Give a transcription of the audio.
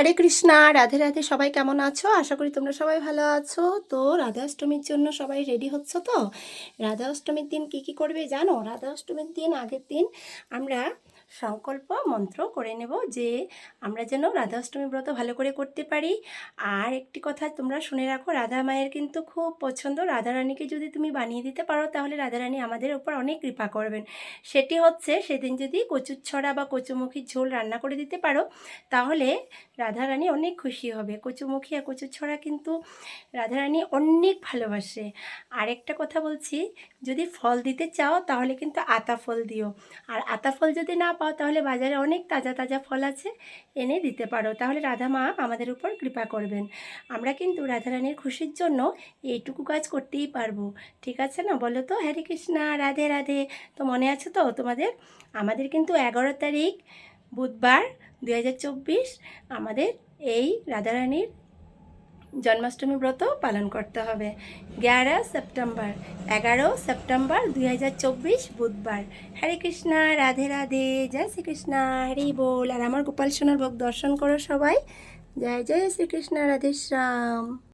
হরে কৃষ্ণা, রাধে রাধে, সবাই কেমন আছো? আশা করি তোমরা সবাই ভালো আছো। তো রাধা অষ্টমীর জন্য সবাই রেডি হচ্ছে তো? রাধা অষ্টমীর দিন কি কি করবে জানো? রাধা অষ্টমীর দিন, আগের দিন আমরা সংকল্প, মন্ত্র করে নেব যে আমরা যেন রাধা অষ্টমী ব্রত ভালো করে করতে পারি। আর একটি কথা তোমরা শুনে রাখো, রাধা মায়ের কিন্তু খুব পছন্দ। রাধারানীকে যদি তুমি বানিয়ে দিতে পারো, তাহলে রাধারানী আমাদের ওপর অনেক কৃপা করবেন। সেটি হচ্ছে, সেদিন যদি কচুর ছড়া বা কচুমুখির ঝোল রান্না করে দিতে পারো, তাহলে রাধারানী অনেক খুশি হবে। কচুমুখী আর কচু ছড়া কিন্তু রাধারানী অনেক ভালোবাসে। আরেকটা কথা বলছি, যদি ফল দিতে চাও তাহলে কিন্তু আতা ফল দিও। আর আতা ফল যদি না পাও তাহলে বাজারে অনেক তাজা তাজা ফল আছে, এনে দিতে পারো। তাহলে রাধা মা আমাদের উপর কৃপা করবেন। আমরা কিন্তু রাধারানীর খুশির জন্য এইটুকু কাজ করতেই পারব। ঠিক আছে না? বলো তো, হরে কৃষ্ণা, রাধে রাধে। তো মনে আছে তো তোমাদের? আমাদের কিন্তু এগারো তারিখ, বুধবার দুই হাজার চব্বিশ আমাদের এই রাধারানীর জন্মাষ্টমী ব্রত পালন করতে হবে। গ্যারো সেপ্টেম্বর, এগারো সেপ্টেম্বর দুই হাজার চব্বিশ বুধবার। হরে কৃষ্ণা, রাধে রাধে, জয় শ্রীকৃষ্ণ, হরি বল। আর আমার গোপাল সোনার ভোগ দর্শন করো সবাই। জয় জয় শ্রীকৃষ্ণ, রাধে শ্যাম।